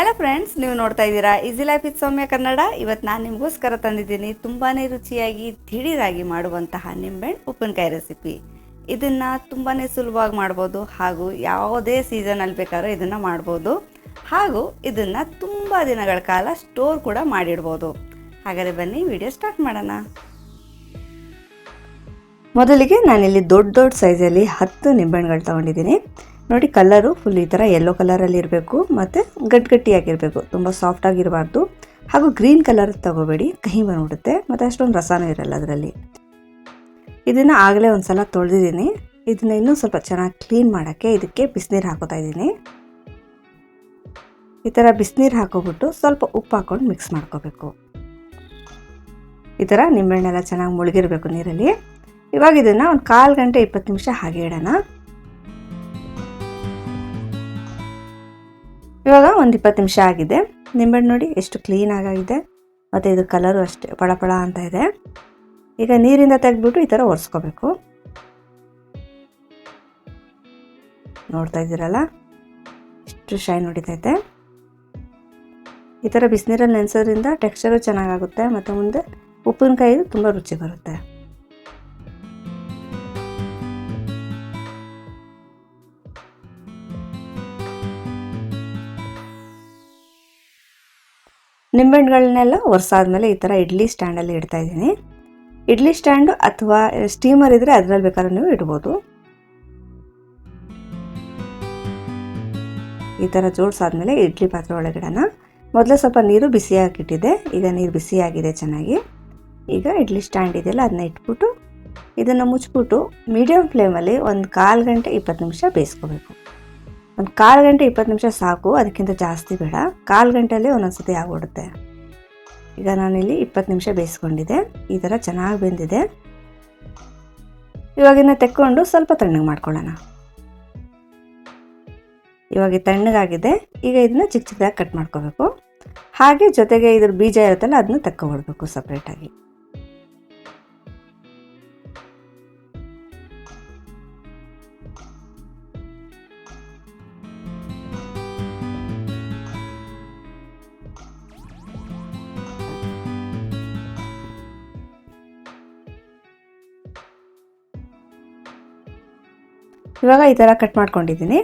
Hello friends ನೀವು ನೋಡ್ತಾ ಇದ್ದೀರಾ ಈಸಿ ಲೈಫ್ ಇತ್ ಸೌಮ್ಯ ಕನ್ನಡ ಇವತ್ತು ನಾನು ನಿಮಗೋಸ್ಕರ ತಂದಿದ್ದೀನಿ ತುಂಬಾ ರುಚಿಯಾಗಿ ದಿಢೀರಾಗಿ ಮಾಡುವಂತಹ ನಿಂಬೆಹಣ್ಣು ಉಪ್ಪಿನಕಾಯಿ ರೆಸಿಪಿ ಇದನ್ನು ತುಂಬಾ ಸುಲಭವಾಗಿ ಮಾಡ್ಬೋದು ಹಾಗೂ ಯಾವುದೇ ಸೀಸನಲ್ಲಿ ಬೇಕಾದ್ರೂ ಇದನ್ನು ಮಾಡ್ಬೋದು. ಹಾಗೂ ಇದನ್ನು ತುಂಬ ದಿನಗಳ ಕಾಲ ಸ್ಟೋರ್ ಕೂಡ ಮಾಡಿಡ್ಬೋದು. ಹಾಗಾದರೆ ಬನ್ನಿ ವಿಡಿಯೋ ಸ್ಟಾರ್ಟ್ ಮಾಡೋಣ. ಮೊದಲಿಗೆ ನಾನಿಲ್ಲಿ ದೊಡ್ಡ ದೊಡ್ಡ ಸೈಜಲ್ಲಿ ಹತ್ತು ನಿಂಬೆಹಣ್ಣುಗಳು ತೊಗೊಂಡಿದ್ದೀನಿ. ನೋಡಿ ಕಲರು ಫುಲ್ ಈ ಥರ ಯೆಲ್ಲೋ ಕಲರಲ್ಲಿ ಇರಬೇಕು, ಮತ್ತು ಗಟ್ಟಿಗಟ್ಟಿಯಾಗಿರಬೇಕು ತುಂಬ ಸಾಫ್ಟಾಗಿರಬಾರ್ದು ಹಾಗೂ ಗ್ರೀನ್ ಕಲರ್ ತಗೋಬೇಡಿ, ಕಹಿ ಬಂದ್ಬಿಡುತ್ತೆ, ಮತ್ತು ಅಷ್ಟೊಂದು ರಸನೂ ಇರಲ್ಲ ಅದರಲ್ಲಿ. ಇದನ್ನು ಆಗಲೇ ಒಂದು ಸಲ ತೊಳೆದಿದ್ದೀನಿ. ಇದನ್ನು ಇನ್ನೂ ಸ್ವಲ್ಪ ಚೆನ್ನಾಗಿ ಕ್ಲೀನ್ ಮಾಡೋಕ್ಕೆ ಇದಕ್ಕೆ ಬಿಸಿನೀರು ಹಾಕೋತಾ ಇದ್ದೀನಿ. ಈ ಥರ ಬಿಸಿನೀರು ಹಾಕೋಬಿಟ್ಟು ಸ್ವಲ್ಪ ಉಪ್ಪು ಹಾಕ್ಕೊಂಡು ಮಿಕ್ಸ್ ಮಾಡ್ಕೋಬೇಕು. ಈ ಥರ ನಿಂಬೆಹಣ್ಣೆಲ್ಲ ಚೆನ್ನಾಗಿ ಮುಳುಗಿರಬೇಕು ನೀರಲ್ಲಿ. ಇವಾಗ ಇದನ್ನು ಒಂದು ಕಾಲು ಗಂಟೆ ಇಪ್ಪತ್ತು ನಿಮಿಷ ಹಾಗೆ ಇಡೋಣ. ಇವಾಗ ಒಂದು ಇಪ್ಪತ್ತು ನಿಮಿಷ ಆಗಿದೆ. ನಿಂಬೆಹಣ್ಣು ನೋಡಿ ಎಷ್ಟು ಕ್ಲೀನ್ ಆಗಿದೆ ಮತ್ತು ಇದು ಕಲರು ಅಷ್ಟೇ, ಪಳ ಪಳ ಅಂತ ಇದೆ. ಈಗ ನೀರಿಂದ ತೆಗೆದ್ಬಿಟ್ಟು ಈ ಥರ ಒರೆಸ್ಕೋಬೇಕು. ನೋಡ್ತಾ ಇದ್ದೀರಲ್ಲ? ಎಷ್ಟು ಶೈನ್ ಹೊಡಿತೈತೆ. ಈ ಥರ ಬಿಸಿನೀರಲ್ಲಿ ನೆನೆಸೋದ್ರಿಂದ ಟೆಕ್ಸ್ಚರು ಚೆನ್ನಾಗಾಗುತ್ತೆ. ಮತ್ತು ಮುಂದೆ ಉಪ್ಪಿನಕಾಯಿ ತುಂಬ ರುಚಿ ಬರುತ್ತೆ. ನಿಂಬೆಹಣ್ಣುಗಳನ್ನೆಲ್ಲ ಒರೆಸಾದ್ಮೇಲೆ ಈ ಥರ ಇಡ್ಲಿ ಸ್ಟ್ಯಾಂಡಲ್ಲಿ ಇಡ್ತಾ ಇದ್ದೀನಿ. ಇಡ್ಲಿ ಸ್ಟ್ಯಾಂಡು ಅಥವಾ ಸ್ಟೀಮರ್ ಇದ್ದರೆ ಅದರಲ್ಲಿ ಬೇಕಾದ್ರೆ ನೀವು ಇಡ್ಬೋದು. ಈ ಥರ ಜೋಡಿಸಾದ್ಮೇಲೆ ಇಡ್ಲಿ ಪಾತ್ರೆ ಒಳಗಡೆನ ಮೊದಲು ಸ್ವಲ್ಪ ನೀರು ಬಿಸಿಯಾಗಿಟ್ಟಿದೆ ಈಗ ನೀರು ಬಿಸಿಯಾಗಿದೆ ಚೆನ್ನಾಗಿ. ಈಗ ಇಡ್ಲಿ ಸ್ಟ್ಯಾಂಡ್ ಇದೆಯಲ್ಲ, ಅದನ್ನ ಇಟ್ಬಿಟ್ಟು ಇದನ್ನು ಮುಚ್ಚಿಬಿಟ್ಟು ಮೀಡಿಯಮ್ ಫ್ಲೇಮಲ್ಲಿ ಒಂದು ಕಾಲು ಗಂಟೆ ಇಪ್ಪತ್ತು ನಿಮಿಷ ಬೇಯಿಸ್ಕೋಬೇಕು. ಒಂದು ಕಾಲು ಗಂಟೆ ಇಪ್ಪತ್ತು ನಿಮಿಷ ಸಾಕು, ಅದಕ್ಕಿಂತ ಜಾಸ್ತಿ ಬೇಡ. ಕಾಲು ಗಂಟೆಯಲ್ಲಿ ಒಂದೊಂದು ಸತಿ ಆಗ್ಬಿಡುತ್ತೆ. ಈಗ ನಾನಿಲ್ಲಿ ಇಪ್ಪತ್ತು ನಿಮಿಷ ಬೇಯಿಸ್ಕೊಂಡಿದ್ದೆ. ಈ ಥರ ಚೆನ್ನಾಗಿ ಬೆಂದಿದೆ. ಇವಾಗಿನ ತೆಕ್ಕೊಂಡು ಸ್ವಲ್ಪ ತಣ್ಣಗೆ ಮಾಡ್ಕೊಳ್ಳೋಣ. ಇವಾಗ ತಣ್ಣಗಾಗಿದೆ. ಈಗ ಇದನ್ನ ಚಿಕ್ಕ ಚಿಕ್ಕದಾಗಿ ಕಟ್ ಮಾಡ್ಕೋಬೇಕು. ಹಾಗೆ ಜೊತೆಗೆ ಇದ್ರ ಬೀಜ ಇರುತ್ತಲ್ಲ, ಅದನ್ನ ತಕ್ಕೊಬಿಡ್ಬೇಕು ಸಪ್ರೇಟಾಗಿ ಇವಾಗ ಈ ಥರ ಕಟ್ ಮಾಡ್ಕೊಂಡಿದ್ದೀನಿ.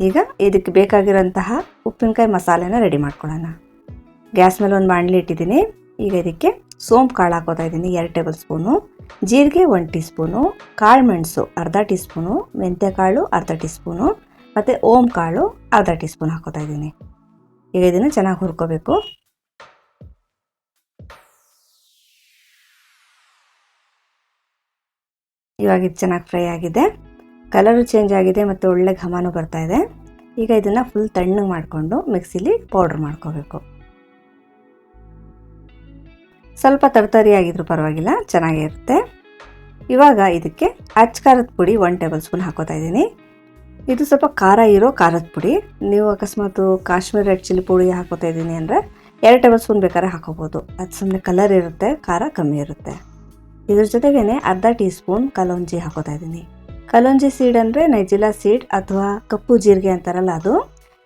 ಈಗ ಇದಕ್ಕೆ ಬೇಕಾಗಿರೋಂತಹ ಉಪ್ಪಿನಕಾಯಿ ಮಸಾಲೆನ ರೆಡಿ ಮಾಡ್ಕೊಳ್ಳೋಣ. ಗ್ಯಾಸ್ ಮೇಲೆ ಒಂದು ಬಾಣಲಿ ಇಟ್ಟಿದ್ದೀನಿ. ಈಗ ಇದಕ್ಕೆ ಸೋಂಪು ಕಾಳು ಹಾಕೋತಾ ಇದ್ದೀನಿ. ಎರಡು ಟೇಬಲ್ ಸ್ಪೂನು. ಜೀರಿಗೆ ಒಂದು ಟೀ ಸ್ಪೂನು ಕಾಳು ಮೆಣಸು ಅರ್ಧ ಟೀ ಸ್ಪೂನು ಮೆಂತ್ಯ ಕಾಳು ಅರ್ಧ ಟೀ ಸ್ಪೂನು ಮತ್ತು ಓಮ್ ಕಾಳು ಅರ್ಧ ಟೀ ಸ್ಪೂನ್ ಹಾಕೋತಾ ಇದ್ದೀನಿ. ಈಗ ಇದನ್ನು ಚೆನ್ನಾಗಿ ಹುರ್ಕೋಬೇಕು. ಇವಾಗ ಇದು ಚೆನ್ನಾಗಿ ಫ್ರೈ ಆಗಿದೆ. ಕಲರು ಚೇಂಜ್ ಆಗಿದೆ ಮತ್ತು ಒಳ್ಳೆ ಘಮನೂ ಬರ್ತಾ ಇದೆ. ಈಗ ಇದನ್ನು ಫುಲ್ ತಣ್ಣಗೆ ಮಾಡಿಕೊಂಡು ಮಿಕ್ಸಿಲಿ ಪೌಡ್ರ್ ಮಾಡ್ಕೋಬೇಕು. ಸ್ವಲ್ಪ ತರ್ತರಿ ಆಗಿದ್ರು ಪರವಾಗಿಲ್ಲ, ಚೆನ್ನಾಗಿರುತ್ತೆ. ಇವಾಗ ಇದಕ್ಕೆ ಅಚ್ಚ ಖಾರದ ಪುಡಿ ಒನ್ ಟೇಬಲ್ ಸ್ಪೂನ್ ಹಾಕೋತಾ ಇದ್ದೀನಿ. ಇದು ಸ್ವಲ್ಪ ಖಾರ ಇರೋ ಖಾರದ ಪುಡಿ. ನೀವು ಅಕಸ್ಮಾತ್ ಕಾಶ್ಮೀರ್ ರೆಡ್ ಚಿಲ್ಲಿ ಪುಡಿ ಹಾಕೋತಾ ಇದ್ದೀನಿ ಅಂದರೆ ಎರಡು ಟೇಬಲ್ ಸ್ಪೂನ್ ಬೇಕಾದ್ರೆ ಹಾಕೋಬೋದು. ಅದು ಸುಮ್ಮನೆ ಕಲರ್ ಇರುತ್ತೆ, ಖಾರ ಕಮ್ಮಿ ಇರುತ್ತೆ. ಇದ್ರ ಜೊತೆಗೇನೆ ಅರ್ಧ ಟೀ ಸ್ಪೂನ್ ಕಲೋಂಜಿ ಹಾಕೋತಾ ಇದ್ದೀನಿ. ಕಲೋಂಜಿ ಸೀಡ್ ಅಂದರೆ ನೈಜಿಲಾ ಸೀಡ್ ಅಥವಾ ಕಪ್ಪು ಜೀರಿಗೆ ಅಂತಾರಲ್ಲ ಅದು.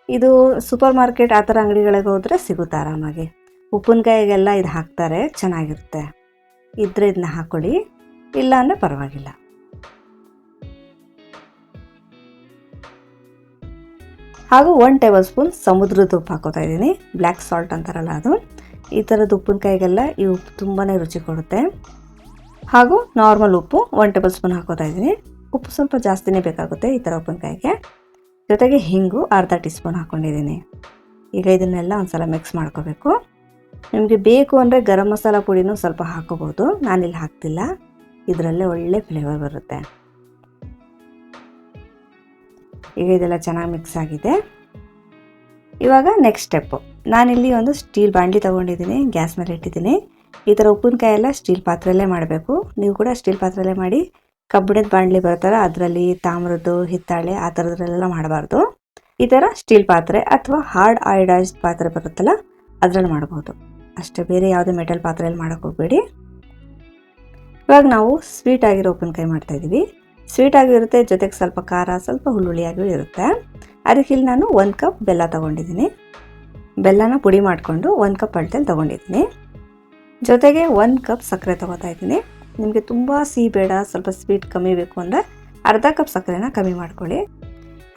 ಇದು ಸೂಪರ್ ಮಾರ್ಕೆಟ್ ಆ ಥರ ಅಂಗಡಿಗಳಿಗೆ ಹೋದರೆ ಸಿಗುತ್ತೆ ಆರಾಮಾಗಿ. ಉಪ್ಪಿನಕಾಯಿಗೆಲ್ಲ ಇದು ಹಾಕ್ತಾರೆ, ಚೆನ್ನಾಗಿರುತ್ತೆ. ಇದ್ರೆ ಇದನ್ನ ಹಾಕ್ಕೊಳ್ಳಿ ಇಲ್ಲ ಅಂದರೆ ಪರವಾಗಿಲ್ಲ. ಹಾಗೂ ಒನ್ ಟೇಬಲ್ ಸ್ಪೂನ್ ಸಮುದ್ರದ ಉಪ್ಪು ಹಾಕೋತಾ ಇದ್ದೀನಿ. ಬ್ಲ್ಯಾಕ್ ಸಾಲ್ಟ್ ಅಂತಾರಲ್ಲ ಅದು. ಈ ಥರದ ಉಪ್ಪಿನಕಾಯಿಗೆಲ್ಲ ಈ ಉಪ್ಪು ತುಂಬಾ ರುಚಿ ಕೊಡುತ್ತೆ. ಹಾಗೂ ನಾರ್ಮಲ್ ಉಪ್ಪು ಒನ್ ಟೇಬಲ್ ಸ್ಪೂನ್ ಹಾಕೋತಾ ಇದ್ದೀನಿ. ಉಪ್ಪು ಸ್ವಲ್ಪ ಜಾಸ್ತಿನೇ ಬೇಕಾಗುತ್ತೆ ಈ ಥರ ಉಪ್ಪಿನಕಾಯಿಗೆ. ಜೊತೆಗೆ ಹಿಂಗು ಅರ್ಧ ಟೀ ಸ್ಪೂನ್ ಹಾಕ್ಕೊಂಡಿದ್ದೀನಿ ಈಗ ಇದನ್ನೆಲ್ಲ ಒಂದು ಸಲ ಮಿಕ್ಸ್ ಮಾಡ್ಕೋಬೇಕು. ನಿಮಗೆ ಬೇಕು ಅಂದರೆ ಗರಂ ಮಸಾಲ ಪುಡಿನೂ ಸ್ವಲ್ಪ ಹಾಕೋಬೋದು. ನಾನಿಲ್ಲಿ ಹಾಕ್ತಿಲ್ಲ. ಇದರಲ್ಲೇ ಒಳ್ಳೆ ಫ್ಲೇವರ್ ಬರುತ್ತೆ. ಈಗ ಇದೆಲ್ಲ ಚೆನ್ನಾಗಿ ಮಿಕ್ಸ್ ಆಗಿದೆ. ಇವಾಗ ನೆಕ್ಸ್ಟ್ ಸ್ಟೆಪ್ಪು ನಾನಿಲ್ಲಿ ಒಂದು ಸ್ಟೀಲ್ ಬಾಂಡ್ಲಿ ತೊಗೊಂಡಿದ್ದೀನಿ, ಗ್ಯಾಸ್ ಮೇಲೆ ಇಟ್ಟಿದ್ದೀನಿ. ಈ ಥರ ಉಪ್ಪಿನಕಾಯಿ ಎಲ್ಲ ಸ್ಟೀಲ್ ಪಾತ್ರೆಯಲ್ಲೇ ಮಾಡಬೇಕು. ನೀವು ಕೂಡ ಸ್ಟೀಲ್ ಪಾತ್ರೆಯಲ್ಲೇ ಮಾಡಿ ಕಬ್ಬಿಣದ ಬಾಣಲಿ ಬರ್ತಾರ ಅದರಲ್ಲಿ ತಾಮ್ರದ್ದು, ಹಿತ್ತಾಳೆ ಆ ಥರದ್ರಲ್ಲೆಲ್ಲ ಮಾಡಬಾರ್ದು. ಈ ಥರ ಸ್ಟೀಲ್ ಪಾತ್ರೆ ಅಥವಾ ಹಾರ್ಡ್ ಆಯಿಡೈಸ್ಡ್ ಪಾತ್ರೆ ಬರುತ್ತಲ್ಲ ಅದರಲ್ಲಿ ಮಾಡ್ಬೋದು. ಅಷ್ಟೇ ಬೇರೆ ಯಾವುದೇ ಮೆಟಲ್ ಪಾತ್ರೆಯಲ್ಲಿ ಮಾಡೋಕ್ಕೆ ಹೋಗಬೇಡಿ. ಇವಾಗ ನಾವು ಸ್ವೀಟ್ ಆಗಿರೋ ಉಪ್ಪಿನಕಾಯಿ ಮಾಡ್ತಾಯಿದ್ದೀವಿ ಸ್ವೀಟ್ ಆಗಿರುತ್ತೆ, ಜೊತೆಗೆ ಸ್ವಲ್ಪ ಖಾರ, ಸ್ವಲ್ಪ ಹುಳ್ಳುಳ್ಳಿಯಾಗೂ ಇರುತ್ತೆ. ಅದಕ್ಕೆ ಇಲ್ಲಿ ನಾನು ಒಂದು ಕಪ್ ಬೆಲ್ಲ ತೊಗೊಂಡಿದ್ದೀನಿ. ಬೆಲ್ಲನ ಪುಡಿ ಮಾಡಿಕೊಂಡು ಒಂದು ಕಪ್ ಅಳತೆಯಲ್ಲಿ ತೊಗೊಂಡಿದ್ದೀನಿ. ಜೊತೆಗೆ ಒಂದು ಕಪ್ ಸಕ್ಕರೆ ತೊಗೋತಾ ಇದ್ದೀನಿ. ನಿಮಗೆ ತುಂಬ ಸಿಹಿ ಬೇಡ, ಸ್ವಲ್ಪ ಸ್ವೀಟ್ ಕಮ್ಮಿ ಬೇಕು ಅಂದರೆ ಅರ್ಧ ಕಪ್ ಸಕ್ಕರೆನ ಕಮ್ಮಿ ಮಾಡ್ಕೊಳ್ಳಿ.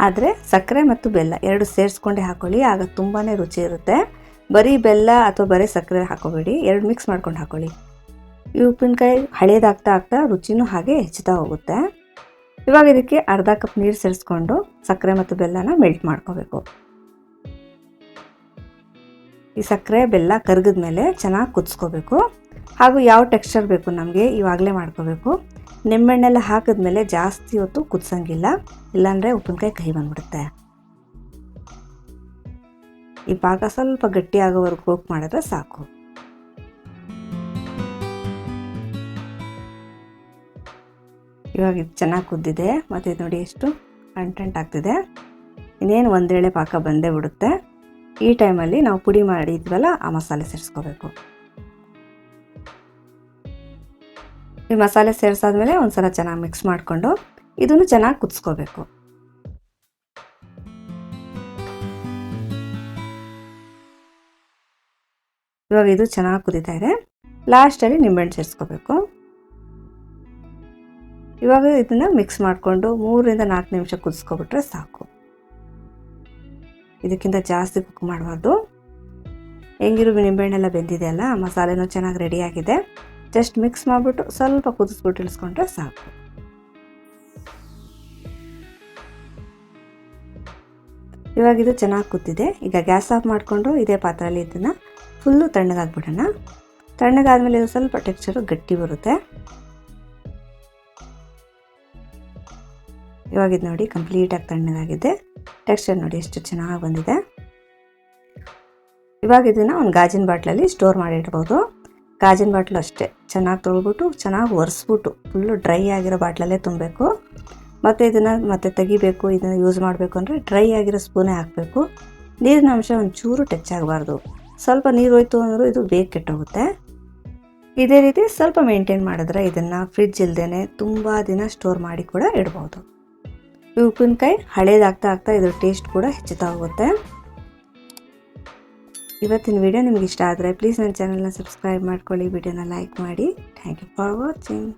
ಆದರೆ ಸಕ್ಕರೆ ಮತ್ತು ಬೆಲ್ಲ ಎರಡು ಸೇರಿಸ್ಕೊಂಡೇ ಹಾಕೊಳ್ಳಿ, ಆಗ ತುಂಬಾ ರುಚಿ ಇರುತ್ತೆ. ಬರೀ ಬೆಲ್ಲ ಅಥವಾ ಬರೀ ಸಕ್ಕರೆ ಹಾಕೋಬೇಡಿ, ಎರಡು ಮಿಕ್ಸ್ ಮಾಡ್ಕೊಂಡು ಹಾಕೊಳ್ಳಿ. ಈ ಉಪ್ಪಿನಕಾಯಿ ಹಳೇದಾಗ್ತಾ ಆಗ್ತಾ ರುಚಿನೂ ಹಾಗೆ ಹೆಚ್ಚುತ್ತಾ ಹೋಗುತ್ತೆ. ಇವಾಗ ಇದಕ್ಕೆ ಅರ್ಧ ಕಪ್ ನೀರು ಸೇರಿಸ್ಕೊಂಡು ಸಕ್ಕರೆ ಮತ್ತು ಬೆಲ್ಲನ ಮೆಲ್ಟ್ ಮಾಡ್ಕೋಬೇಕು. ಈ ಸಕ್ಕರೆ ಬೆಲ್ಲ ಕರಗಿದ ಮೇಲೆ ಚೆನ್ನಾಗಿ ಕುದಿಸ್ಕೋಬೇಕು. ಹಾಗೂ ಯಾವ ಟೆಕ್ಸ್ಚರ್ ಬೇಕು ನಮಗೆ ಇವಾಗಲೇ ಮಾಡ್ಕೋಬೇಕು. ನಿಂಬೆಣ್ಣೆಲ್ಲ ಹಾಕಿದ್ಮೇಲೆ ಜಾಸ್ತಿ ಹೊತ್ತು ಕುದಿಸಂಗಿಲ್ಲ. ಇಲ್ಲಾಂದರೆ ಉಪ್ಪಿನಕಾಯಿ ಕಹಿ ಬಂದ್ಬಿಡುತ್ತೆ. ಈ ಪಾಕ ಸ್ವಲ್ಪ ಗಟ್ಟಿ ಆಗೋವರೆಗೂ ಕುಕ್ ಮಾಡಿದ್ರೆ ಸಾಕು. ಇವಾಗ ಇದು ಚೆನ್ನಾಗಿ ಕುದ್ದಿದೆ. ಮತ್ತು ಇದು ನೋಡಿ ಎಷ್ಟು ಕಂಟೆಂಟ್ ಆಗ್ತಿದೆ. ಇನ್ನೇನು ಒಂದೇಳೆ ಪಾಕ ಬಂದೇ ಬಿಡುತ್ತೆ. ಈ ಟೈಮಲ್ಲಿ ನಾವು ಪುಡಿ ಮಾಡಿದ್ವಲ್ಲ, ಆ ಮಸಾಲೆ ಸೇರಿಸ್ಕೋಬೇಕು. ಈ ಮಸಾಲೆ ಸೇರಿಸಾದ್ಮೇಲೆ ಒಂದ್ಸಲ ಚೆನ್ನಾಗಿ ಮಿಕ್ಸ್ ಮಾಡಿಕೊಂಡು ಇದನ್ನು ಚೆನ್ನಾಗಿ ಕುದಿಸ್ಕೋಬೇಕು. ಇವಾಗ ಇದು ಚೆನ್ನಾಗಿ ಕುದೀತಾ ಇದೆ. ಲಾಸ್ಟಲ್ಲಿ ನಿಂಬೆಹಣ್ಣು ಸೇರಿಸ್ಕೋಬೇಕು. ಇವಾಗ ಇದನ್ನು ಮಿಕ್ಸ್ ಮಾಡಿಕೊಂಡು ಮೂರರಿಂದ ನಾಲ್ಕು ನಿಮಿಷ ಕುದಿಸ್ಕೊಬಿಟ್ರೆ ಸಾಕು. ಇದಕ್ಕಿಂತ ಜಾಸ್ತಿ ಕುಕ್ ಮಾಡಬಾರ್ದು. ಹೆಂಗಿರು ಬೆಂದಿದೆ ಅಲ್ಲ, ಮಸಾಲೆನೂ ಚೆನ್ನಾಗಿ ರೆಡಿಯಾಗಿದೆ ಜಸ್ಟ್ ಮಿಕ್ಸ್ ಮಾಡಿಬಿಟ್ಟು ಸ್ವಲ್ಪ ಕುದಿಸ್ಬಿಟ್ಟು ಇಳಿಸ್ಕೊಂಡ್ರೆ ಸಾಕು. ಇವಾಗ ಇದು ಚೆನ್ನಾಗಿ ಕೂತಿದೆ ಈಗ ಗ್ಯಾಸ್ ಆಫ್ ಮಾಡಿಕೊಂಡು ಇದೇ ಪಾತ್ರೆಯಲ್ಲಿ ಇದನ್ನು ಫುಲ್ಲು ತಣ್ಣಗಾಗ್ಬಿಡೋಣ. ತಣ್ಣಗಾದ್ಮೇಲೆ ಇದು ಸ್ವಲ್ಪ ಟೆಕ್ಸ್ಚರು ಗಟ್ಟಿ ಬರುತ್ತೆ. ಇವಾಗ ಇದು ನೋಡಿ ಕಂಪ್ಲೀಟಾಗಿ ತಣ್ಣಗಾಗಿದೆ. ಟೆಕ್ಸ್ಚರ್ ನೋಡಿ ಎಷ್ಟು ಚೆನ್ನಾಗಿ ಬಂದಿದೆ. ಇವಾಗ ಇದನ್ನು ಒಂದು ಗಾಜಿನ ಬಾಟ್ಲಲ್ಲಿ ಸ್ಟೋರ್ ಮಾಡಿಡ್ಬೋದು. ಗಾಜಿನ ಬಾಟ್ಲು ಅಷ್ಟೇ. ಚೆನ್ನಾಗಿ ತೊಳ್ಬಿಟ್ಟು ಚೆನ್ನಾಗಿ ಒರೆಸ್ಬಿಟ್ಟು ಫುಲ್ಲು ಡ್ರೈ ಆಗಿರೋ ಬಾಟ್ಲಲ್ಲೇ ತುಂಬಬೇಕು. ಮತ್ತು ಇದನ್ನು ಮತ್ತೆ ತೆಗಿಬೇಕು, ಇದನ್ನು ಯೂಸ್ ಮಾಡಬೇಕು ಅಂದರೆ ಡ್ರೈ ಆಗಿರೋ ಸ್ಪೂನೇ ಹಾಕಬೇಕು. ನೀರಿನ ಅಂಶ ಒಂಚೂರು ಟಚ್ ಆಗಬಾರ್ದು. ಸ್ವಲ್ಪ ನೀರು ಹೋಯ್ತು ಅಂದರೂ ಇದು ಬೇಗ ಕೆಟ್ಟೋಗುತ್ತೆ. ಇದೇ ರೀತಿ ಸ್ವಲ್ಪ ಮೇಂಟೈನ್ ಮಾಡಿದ್ರೆ ಇದನ್ನು ಫ್ರಿಡ್ಜ್ ಇಲ್ಲದೇ ತುಂಬ ದಿನ ಸ್ಟೋರ್ ಮಾಡಿ ಕೂಡ ಇಡ್ಬೋದು. ಉಪ್ಪಿನಕಾಯಿ ಹಳೇದಾಗ್ತಾ ಆಗ್ತಾ ಇದ್ರ ಟೇಸ್ಟ್ ಕೂಡ ಹೆಚ್ಚುತ್ತಾ ಹೋಗುತ್ತೆ ಇವತ್ತಿನ ವಿಡಿಯೋ ನಿಮ್ಗೆ ಇಷ್ಟ ಆದರೆ ಪ್ಲೀಸ್ ನನ್ನ ಚಾನಲ್ನ ಸಬ್ಸ್ಕ್ರೈಬ್ ಮಾಡ್ಕೊಳ್ಳಿ ವಿಡಿಯೋನ ಲೈಕ್ ಮಾಡಿ. Thank you for watching